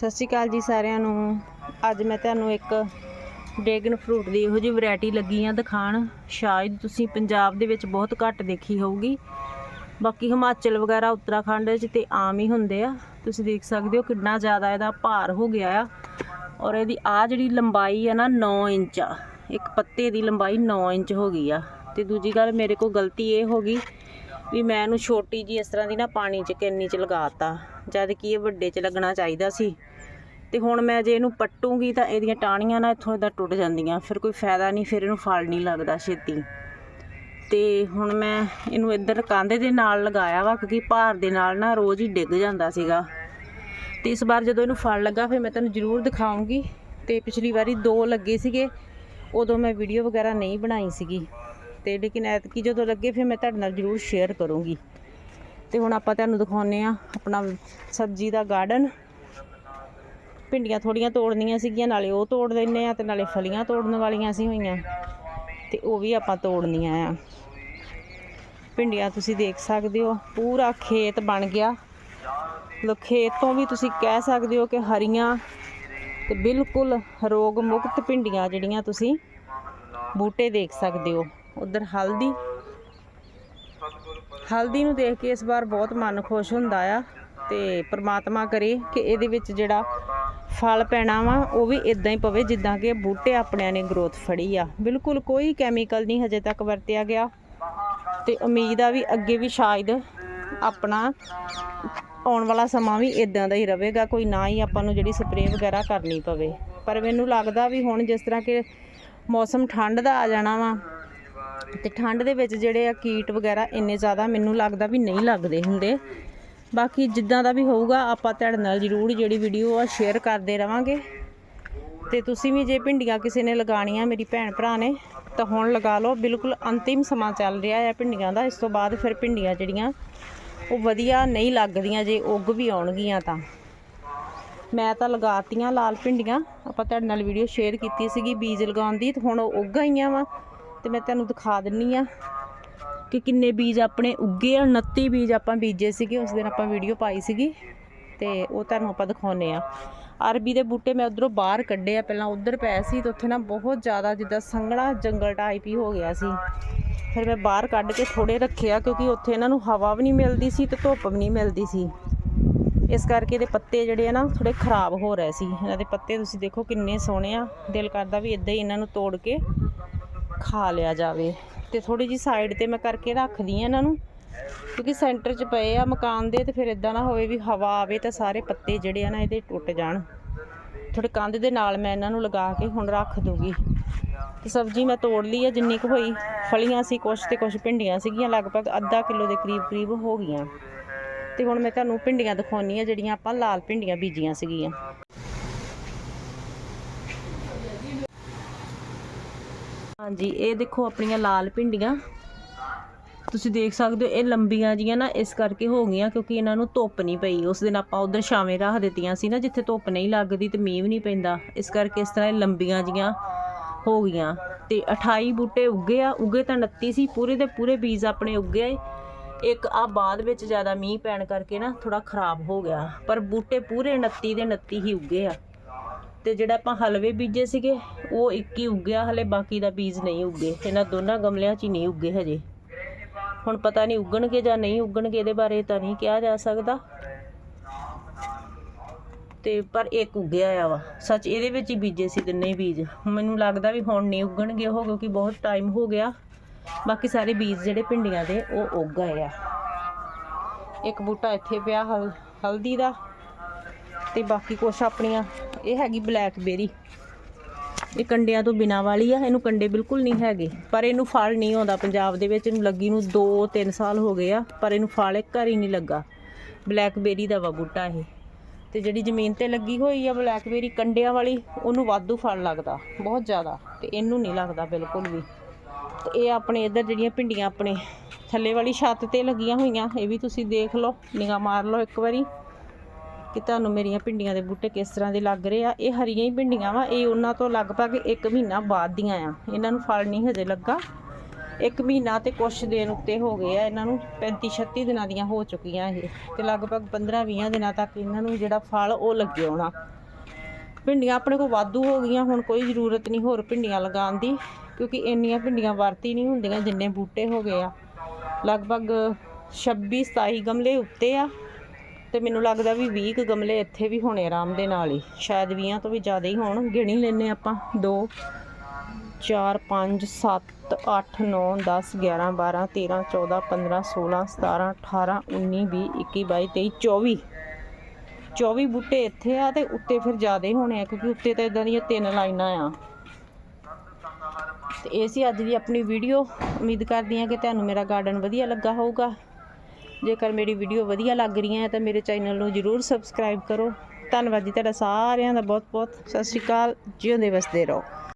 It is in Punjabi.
ਸਤਿ ਸ਼੍ਰੀ ਅਕਾਲ ਜੀ ਸਾਰਿਆਂ ਨੂੰ। ਅੱਜ ਮੈਂ ਤੁਹਾਨੂੰ ਇੱਕ ਡਰੈਗਨ ਫਰੂਟ ਦੀ ਇਹੋ ਜਿਹੀ ਵੈਰਾਈਟੀ ਲੱਗੀ ਆ ਦਿਖਾਣ ਸ਼ਾਇਦ ਤੁਸੀਂ ਪੰਜਾਬ ਦੇ ਵਿੱਚ ਬਹੁਤ ਘੱਟ ਦੇਖੀ ਹੋਊਗੀ। ਬਾਕੀ ਹਿਮਾਚਲ ਵਗੈਰਾ, ਉੱਤਰਾਖੰਡ ਵਿੱਚ ਤੇ ਆਮ ਹੀ ਹੁੰਦੇ ਆ। ਤੁਸੀਂ ਦੇਖ ਸਕਦੇ ਹੋ ਕਿੰਨਾ ਜ਼ਿਆਦਾ ਇਹਦਾ ਭਾਰ ਹੋ ਗਿਆ ਆ। ਔਰ ਇਹਦੀ ਆ ਜਿਹੜੀ ਲੰਬਾਈ ਆ ਨਾ 9 ਇੰਚ ਆ। ਇੱਕ ਪੱਤੇ ਦੀ ਲੰਬਾਈ 9 ਇੰਚ ਹੋ ਗਈ ਆ। ਤੇ ਦੂਜੀ ਗੱਲ ਮੇਰੇ ਕੋਲ ਗਲਤੀ ਇਹ ਹੋ ਗਈ ਵੀ ਮੈਂ ਇਹਨੂੰ ਛੋਟੀ ਜੀ ਇਸ ਤਰ੍ਹਾਂ ਦੀ ਨਾ ਪਾਣੀ ਚ ਕਿੰਨੀ ਚ ਲਗਾਤਾ ਜਦ ਕਿ ਇਹ ਵੱਡੇ ਚ ਲੱਗਣਾ ਚਾਹੀਦਾ ਸੀ। ਤੇ ਹੁਣ ਮੈਂ ਜੇ ਇਹਨੂੰ ਪੱਟੂਗੀ ਤਾਂ ਇਹਦੀਆਂ ਟਾਹਣੀਆਂ ਨਾ ਇੱਥੋਂ ਦਾ ਟੁੱਟ ਜਾਂਦੀਆਂ, ਫਿਰ ਕੋਈ ਫਾਇਦਾ ਨਹੀਂ, ਫਿਰ ਇਹਨੂੰ ਫਲ ਨਹੀਂ ਲੱਗਦਾ ਛੇਤੀ। ਤੇ ਹੁਣ ਮੈਂ ਇਹਨੂੰ ਇੱਧਰ ਕੰਧ ਦੇ ਨਾਲ ਲਗਾਇਆ ਵਾ, ਕਿਉਂਕਿ ਭਾਰ ਦੇ ਨਾਲ ਨਾ ਰੋਜ਼ ਹੀ ਡਿੱਗ ਜਾਂਦਾ ਸੀਗਾ। ਤੇ ਇਸ ਵਾਰ ਜਦੋਂ ਇਹਨੂੰ ਫਲ ਲੱਗਾ, ਫਿਰ ਮੈਂ ਤੁਹਾਨੂੰ ਜ਼ਰੂਰ ਦਿਖਾਉਂਗੀ। ਤੇ ਪਿਛਲੀ ਵਾਰੀ ਦੋ ਲੱਗੇ ਸੀਗੇ, ਉਦੋਂ ਮੈਂ ਵੀਡੀਓ ਵਗੈਰਾ ਨਹੀਂ ਬਣਾਈ ਸੀਗੀ। ਤੇ ਲੇਕਿਨ ਐਤਕੀ ਜਦੋਂ ਲੱਗੇ, ਫਿਰ ਮੈਂ ਤੁਹਾਡੇ ਨਾਲ ਜ਼ਰੂਰ ਸ਼ੇਅਰ ਕਰੂੰਗੀ। ਤੇ ਹੁਣ ਆਪਾਂ ਤੁਹਾਨੂੰ ਦਿਖਾਉਨੇ ਆ ਆਪਣਾ ਸਬਜ਼ੀ ਦਾ ਗਾਰਡਨ ਭਿੰਡੀਆਂ ਥੋੜੀਆਂ ਤੋੜਨੀਆਂ ਸੀਗੀਆਂ, ਨਾਲੇ ਉਹ ਤੋੜ ਲੈਨੇ ਆ ਤੇ ਨਾਲੇ ਫਲੀਆਂ ਤੋੜਨ ਵਾਲੀਆਂ ਸੀ ਹੋਈਆਂ। ਤੇ ਉਹ ਵੀ ਆਪਾਂ ਤੋੜਨੀਆਂ ਆ। ਭਿੰਡੀਆਂ ਤੁਸੀਂ ਦੇਖ ਸਕਦੇ ਹੋ, ਪੂਰਾ ਖੇਤ ਬਣ ਗਿਆ। ਲੋ ਖੇਤ ਤੋਂ ਵੀ ਤੁਸੀਂ ਕਹਿ ਸਕਦੇ ਹੋ ਕਿ ਹਰੀਆਂ ਤੇ ਬਿਲਕੁਲ ਰੋਗ ਮੁਕਤ ਭਿੰਡੀਆਂ ਜਿਹੜੀਆਂ ਤੁਸੀਂ ਬੂਟੇ ਦੇਖ ਸਕਦੇ ਹੋ। ਉਧਰ ਹਲਦੀ ਹਲਦੀ ਨੂੰ ਦੇਖ ਕੇ ਇਸ ਵਾਰ ਬਹੁਤ ਮਨ ਖੁਸ਼ ਹੁੰਦਾ ਆ ਤੇ ਪ੍ਰਮਾਤਮਾ ਕਰੇ ਕਿ ਇਹਦੇ ਵਿੱਚ ਜਿਹੜਾ ਫਲ ਪੈਣਾ ਵਾ, ਉਹ ਵੀ ਇਦਾਂ ਹੀ ਪਵੇ, ਜਿੱਦਾਂ ਕਿ ਬੂਟੇ ਆਪਣਿਆਂ ਨੇ ਗਰੋਥ ਫੜੀ ਆ। ਬਿਲਕੁਲ ਕੋਈ ਕੈਮੀਕਲ ਨਹੀਂ ਹਜੇ ਤੱਕ ਵਰਤਿਆ ਗਿਆ। ਤੇ ਉਮੀਦ ਆ ਵੀ ਅੱਗੇ ਵੀ ਸ਼ਾਇਦ ਆਪਣਾ ਆਉਣ ਵਾਲਾ ਸਮਾਂ ਵੀ ਇਦਾਂ ਦਾ ਹੀ ਰਹੇਗਾ, ਕੋਈ ਨਾ ਹੀ ਆਪਾਂ ਨੂੰ ਜਿਹੜੀ ਸਪਰੇਅ ਵਗੈਰਾ ਕਰਨੀ ਪਵੇ। ਪਰ ਮੈਨੂੰ ਲੱਗਦਾ ਵੀ ਹੁਣ ਜਿਸ ਤਰ੍ਹਾਂ ਕਿ ਮੌਸਮ ਠੰਡ ਦਾ ਆ ਜਾਣਾ ਵਾ, ਤੇ ਠੰਡ ਦੇ ਵਿੱਚ ਜਿਹੜੇ ਆ ਕੀਟ ਵਗੈਰਾ ਇੰਨੇ ਜ਼ਿਆਦਾ ਮੈਨੂੰ ਲੱਗਦਾ ਵੀ ਨਹੀਂ ਲੱਗਦੇ ਹੁੰਦੇ। ਬਾਕੀ ਜਿੱਦਾਂ ਦਾ ਵੀ ਹੋਊਗਾ, ਆਪਾਂ ਤੁਹਾਡੇ ਨਾਲ ਜ਼ਰੂਰ ਜਿਹੜੀ ਵੀਡੀਓ ਆ ਸ਼ੇਅਰ ਕਰਦੇ ਰਵਾਂਗੇ। ਤੇ ਤੁਸੀਂ ਵੀ ਜੇ ਭਿੰਡੀਆਂ ਕਿਸੇ ਨੇ ਲਗਾਣੀਆਂ ਮੇਰੀ ਭੈਣ ਭਰਾ ਨੇ, ਤਾਂ ਹੁਣ ਲਗਾ ਲਓ। ਬਿਲਕੁਲ ਅੰਤਿਮ ਸਮਾਂ ਚੱਲ ਰਿਹਾ ਹੈ ਭਿੰਡੀਆਂ ਦਾ। ਇਸ ਤੋਂ ਬਾਅਦ ਫਿਰ ਭਿੰਡੀਆਂ ਜਿਹੜੀਆਂ, ਉਹ ਵਧੀਆ ਨਹੀਂ ਲੱਗਦੀਆਂ, ਜੇ ਉੱਗ ਵੀ ਆਉਣਗੀਆਂ ਤਾਂ। ਮੈਂ ਤਾਂ ਲਗਾਤੀਆਂ ਲਾਲ ਭਿੰਡੀਆਂ। ਆਪਾਂ ਤੁਹਾਡੇ ਨਾਲ ਵੀਡੀਓ ਸ਼ੇਅਰ ਕੀਤੀ ਸੀਗੀ ਬੀਜ ਲਗਾਉਣ ਦੀ, ਤੇ ਹੁਣ ਉਹ ਉੱਗ ਆਈਆਂ ਵਾ। ਤੇ ਮੈਂ ਤੁਹਾਨੂੰ ਦਿਖਾ ਦਿੰਨੀ ਆ। ਕਿ ਕਿੰਨੇ ਬੀਜ ਆਪਣੇ ਉੱਗੇ ਆ 29 ਬੀਜ ਆਪਾਂ ਬੀਜੇ ਸੀਗੇ, ਉਸ ਦਿਨ ਆਪਾਂ ਵੀਡੀਓ ਪਾਈ ਸੀਗੀ। ਤੇ ਉਹ ਤੁਹਾਨੂੰ ਆਪਾਂ ਦਿਖਾਉਨੇ ਆ ਅਰਬੀ ਦੇ ਬੂਟੇ ਮੈਂ ਉਧਰੋਂ ਬਾਹਰ ਕੱਢੇ ਆ, ਪਹਿਲਾਂ ਉਧਰ ਪਏ ਸੀ ਤੇ ਉੱਥੇ ਨਾ ਬਹੁਤ ਜ਼ਿਆਦਾ ਜਿੱਦਾਂ ਸੰਘਣਾ ਜੰਗਲ ਟਾਈਪ ਹੀ ਹੋ ਗਿਆ ਸੀ। ਫਿਰ ਮੈਂ ਬਾਹਰ ਕੱਢ ਕੇ ਥੋੜੇ ਰੱਖਿਆ, ਕਿਉਂਕਿ ਉੱਥੇ ਇਹਨਾਂ ਨੂੰ ਹਵਾ ਵੀ ਨਹੀਂ ਮਿਲਦੀ ਸੀ ਤੇ ਧੁੱਪ ਵੀ ਨਹੀਂ ਮਿਲਦੀ ਸੀ। ਇਸ ਕਰਕੇ ਇਹਦੇ ਪੱਤੇ ਜਿਹੜੇ ਆ ਨਾ ਥੋੜੇ ਖਰਾਬ ਹੋ ਰਹੇ ਸੀ। ਇਹਨਾਂ ਦੇ ਪੱਤੇ ਤੁਸੀਂ ਦੇਖੋ ਕਿੰਨੇ ਸੋਹਣੇ ਆ। ਦਿਲ ਕਰਦਾ ਵੀ ਇਦਾਂ ਹੀ ਇਹਨਾਂ ਨੂੰ ਤੋੜ ਕੇ ਖਾ ਲਿਆ ਜਾਵੇ। ਤੇ ਥੋੜੀ ਜੀ ਸਾਈਡ ਤੇ ਮੈਂ ਕਰਕੇ ਰੱਖਦੀ ਆ ਇਹਨਾਂ ਨੂੰ, ਕਿਉਂਕਿ ਸੈਂਟਰ 'ਚ ਪਏ ਆ ਮਕਾਨ ਦੇ ਤੇ ਫਿਰ ਇਦਾਂ ਨਾ ਹੋਵੇ ਵੀ ਹਵਾ ਆਵੇ ਤਾਂ ਸਾਰੇ ਪੱਤੇ ਜਿਹੜੇ ਆ ਨਾ ਇਹਦੇ ਟੁੱਟ ਜਾਣ। ਥੋੜੇ ਕੰਧ ਦੇ ਨਾਲ ਮੈਂ ਇਹਨਾਂ ਨੂੰ ਲਗਾ ਕੇ ਹੁਣ ਰੱਖ ਦੂਗੀ। ਤੇ ਸਬਜ਼ੀ ਮੈਂ ਤੋੜ ਲਈ ਆ, ਜਿੰਨੀ ਕੁ ਹੋਈ, ਫਲੀਆਂ ਸੀ ਕੁਛ ਤੇ ਕੁਛ ਭਿੰਡੀਆਂ ਸੀਗੀਆਂ, ਲਗਭਗ ਅੱਧਾ ਕਿਲੋ ਦੇ ਕਰੀਬ ਕਰੀਬ ਹੋ ਗਈਆਂ। ਤੇ ਹੁਣ ਮੈਂ ਤੁਹਾਨੂੰ ਭਿੰਡੀਆਂ ਦਿਖਾਉਣੀ ਆ ਜਿਹੜੀਆਂ ਆਪਾਂ ਲਾਲ ਭਿੰਡੀਆਂ ਬੀਜੀਆਂ ਸੀਗੀਆਂ। ਹਾਂਜੀ, ਇਹ ਦੇਖੋ ਆਪਣੀਆਂ ਲਾਲ ਭਿੰਡੀਆਂ। ਤੁਸੀਂ ਦੇਖ ਸਕਦੇ ਹੋ, ਇਹ ਲੰਬੀਆਂ ਜੀਆਂ ਨਾ, ਇਸ ਕਰਕੇ ਹੋ ਗਈਆਂ ਕਿਉਂਕਿ ਇਹਨਾਂ ਨੂੰ ਧੁੱਪ ਨਹੀਂ ਪਈ। ਉਸ ਦਿਨ ਆਪਾਂ ਉਧਰ ਛਾਵੇਂ ਰੱਖ ਦਿੱਤੀਆਂ ਸੀ ਨਾ, ਜਿੱਥੇ ਧੁੱਪ ਨਹੀਂ ਲੱਗਦੀ ਤੇ ਮੀਂਹ ਵੀ ਨਹੀਂ ਪੈਂਦਾ। ਇਸ ਕਰਕੇ ਇਸ ਤਰ੍ਹਾਂ ਇਹ ਲੰਬੀਆਂ ਜੀਆਂ ਹੋ ਗਈਆਂ। ਤੇ 28 ਬੂਟੇ ਉੱਗੇ ਆ, ਉੱਗੇ ਤਾਂ 29 ਸੀ, ਪੂਰੇ ਦੇ ਪੂਰੇ ਬੀਜ ਆਪਣੇ ਉੱਗੇ ਆਏ। ਇੱਕ ਆ ਬਾਅਦ ਵਿੱਚ ਜ਼ਿਆਦਾ ਮੀਂਹ ਪੈਣ ਕਰਕੇ ਨਾ ਥੋੜਾ ਖਰਾਬ ਹੋ ਗਿਆ। ਪਰ ਬੂਟੇ ਪੂਰੇ 29 ਦੇ 29 ਹੀ ਉੱਗੇ ਆ। ਤੇ ਜਿਹੜਾ ਆਪਾਂ ਹਲਵੇ ਬੀਜੇ ਸੀਗੇ, ਉਹ ਇੱਕ ਹੀ ਉੱਗਿਆ ਹਲੇ ਬਾਕੀ ਦਾ ਬੀਜ ਨਹੀਂ ਉੱਗੇ। ਇਹਨਾਂ ਦੋਨਾਂ ਗਮਲਿਆਂ 'ਚ ਹੀ ਨਹੀਂ ਉੱਗੇ ਹਜੇ। ਹੁਣ ਪਤਾ ਨਹੀਂ ਉੱਗਣਗੇ ਜਾਂ ਨਹੀਂ ਉੱਗਣਗੇ, ਇਹਦੇ ਬਾਰੇ ਤਾਂ ਨਹੀਂ ਕਿਹਾ ਜਾ ਸਕਦਾ। ਤੇ ਪਰ ਇੱਕ ਉੱਗਿਆ ਆ ਵਾ। ਸੱਚ ਇਹਦੇ ਵਿੱਚ ਹੀ ਬੀਜੇ ਸੀ ਤਿੰਨੇ ਬੀਜ। ਮੈਨੂੰ ਲੱਗਦਾ ਵੀ ਹੁਣ ਨਹੀਂ ਉੱਗਣਗੇ ਉਹ, ਕਿਉਂਕਿ ਬਹੁਤ ਟਾਈਮ ਹੋ ਗਿਆ। ਬਾਕੀ ਸਾਰੇ ਬੀਜ ਜਿਹੜੇ ਭਿੰਡੀਆਂ ਦੇ, ਉਹ ਉੱਗ ਗਏ ਆ। ਇੱਕ ਬੂਟਾ ਇੱਥੇ ਪਿਆ, ਹਲ ਹਲਦੀ ਦਾ। ਤੇ ਬਾਕੀ ਕੁਛ ਆਪਣੀਆਂ, ਇਹ ਹੈਗੀ ਬਲੈਕਬੇਰੀ ਇਹ ਕੰਡਿਆਂ ਤੋਂ ਬਿਨਾ ਵਾਲੀ ਆ, ਇਹਨੂੰ ਕੰਡੇ ਬਿਲਕੁਲ ਨਹੀਂ ਹੈਗੇ। ਪਰ ਇਹਨੂੰ ਫਲ ਨਹੀਂ ਆਉਂਦਾ, ਪੰਜਾਬ ਦੇ ਵਿੱਚ ਇਹਨੂੰ ਲੱਗੀ ਨੂੰ 2-3 ਸਾਲ ਹੋ ਗਏ ਆ, ਪਰ ਇਹਨੂੰ ਫਲ ਇੱਕ ਘਰ ਹੀ ਨਹੀਂ ਲੱਗਾ। ਬਲੈਕਬੇਰੀ ਦਾ ਵਾ ਬੂਟਾ ਇਹ। ਤੇ ਜਿਹੜੀ ਜ਼ਮੀਨ ਤੇ ਲੱਗੀ ਹੋਈ ਆ ਬਲੈਕਬੇਰੀ ਕੰਡਿਆਂ ਵਾਲੀ, ਉਹਨੂੰ ਵਾਧੂ ਫਲ ਲੱਗਦਾ, ਬਹੁਤ ਜ਼ਿਆਦਾ। ਤੇ ਇਹਨੂੰ ਨਹੀਂ ਲੱਗਦਾ ਬਿਲਕੁਲ ਵੀ। ਤੇ ਇਹ ਆਪਣੇ ਇੱਧਰ ਜਿਹੜੀਆਂ ਭਿੰਡੀਆਂ ਆਪਣੇ ਥੱਲੇ ਵਾਲੀ ਛੱਤ ਤੇ ਲੱਗੀਆਂ ਹੋਈਆਂ, ਇਹ ਵੀ ਤੁਸੀਂ ਦੇਖ ਲਓ ਨਿਗਾਹ ਮਾਰ ਲਓ ਇੱਕ ਵਾਰੀ। ਕਿ ਤੁਹਾਨੂੰ ਮੇਰੀਆਂ ਭਿੰਡੀਆਂ ਦੇ ਬੂਟੇ ਕਿਸ ਤਰ੍ਹਾਂ ਦੇ ਲੱਗ ਰਹੇ ਆ? ਇਹ ਹਰੀਆਂ ਹੀ ਭਿੰਡੀਆਂ ਵਾ। ਇਹ ਉਹਨਾਂ ਤੋਂ ਲਗਭਗ 1 ਮਹੀਨਾ ਬਾਅਦ ਦੀਆਂ ਆ। ਇਹਨਾਂ ਨੂੰ ਫਲ ਨਹੀਂ ਹਜੇ ਲੱਗਾ। ਇੱਕ ਮਹੀਨਾ ਤੇ ਕੁਛ ਦਿਨ ਉੱਤੇ ਹੋ ਗਏ ਆ। ਇਹਨਾਂ ਨੂੰ 35 36 ਦਿਨਾਂ ਦੀਆਂ ਹੋ ਚੁੱਕੀਆਂ ਇਹ। ਤੇ ਲਗਭਗ 15 20 ਦਿਨਾਂ ਤੱਕ ਇਹਨਾਂ ਨੂੰ ਜਿਹੜਾ ਫਲ ਉਹ ਲੱਗੇ ਆਉਣਾ ਭਿੰਡੀਆਂ ਆਪਣੇ ਕੋਲ ਵਾਧੂ ਹੋ ਗਈਆਂ। ਹੁਣ ਕੋਈ ਜ਼ਰੂਰਤ ਨਹੀਂ ਹੋਰ ਭਿੰਡੀਆਂ ਲਗਾਉਣ ਦੀ, ਕਿਉਂਕਿ ਇੰਨੀਆਂ ਭਿੰਡੀਆਂ ਵਰਤੀ ਨਹੀਂ ਹੁੰਦੀਆਂ ਜਿੰਨੇ ਬੂਟੇ ਹੋ ਗਏ ਆ। ਲਗਭਗ 26 27 ਗਮਲੇ ਉੱਤੇ ਆ। ਤੇ ਮੈਨੂੰ ਲੱਗਦਾ ਵੀ 20 ਕੁ ਗਮਲੇ ਇੱਥੇ ਵੀ ਹੋਣੇ ਆਰਾਮ ਦੇ ਨਾਲ ਹੀ। ਸ਼ਾਇਦ 20 ਤੋਂ ਵੀ ਜ਼ਿਆਦਾ ਹੀ ਹੋਣ। ਗਿਣੀ ਲੈਨੇ ਆਪਾਂ। 2 4 5 7 8 9 10 11 12 13 14 15 16 17 18 19 20 21 22 23 24 24 ਬੂਟੇ ਇੱਥੇ ਆ ਤੇ ਉੱਤੇ ਫਿਰ ਜ਼ਿਆਦਾ ਹੋਣੇ ਆ ਕਿਉਂਕਿ ਉੱਤੇ ਤਾਂ ਇਦਾਂ ਦੀਆਂ ਤਿੰਨ ਲਾਈਨਾਂ ਆ। ਤੇ ਇਹ ਸੀ ਅੱਜ ਦੀ ਆਪਣੀ ਵੀਡੀਓ। ਉਮੀਦ ਕਰਦੀ ਹਾਂ ਕਿ ਤੁਹਾਨੂੰ ਮੇਰਾ ਗਾਰਡਨ ਵਧੀਆ ਲੱਗਾ ਹੋਊਗਾ। ਜੇਕਰ ਮੇਰੀ ਵੀਡੀਓ ਵਧੀਆ ਲੱਗ ਰਹੀ ਹੈ ਤਾਂ ਮੇਰੇ ਚੈਨਲ ਨੂੰ ਜਰੂਰ ਸਬਸਕ੍ਰਾਈਬ ਕਰੋ। ਧੰਨਵਾਦ ਜੀ ਤੁਹਾਡਾ ਸਾਰਿਆਂ ਦਾ ਬਹੁਤ ਬਹੁਤ ਸਤਿ ਸ਼੍ਰੀ ਅਕਾਲ। ਜਿਉਂਦੇ ਵਸਦੇ ਰਹੋ।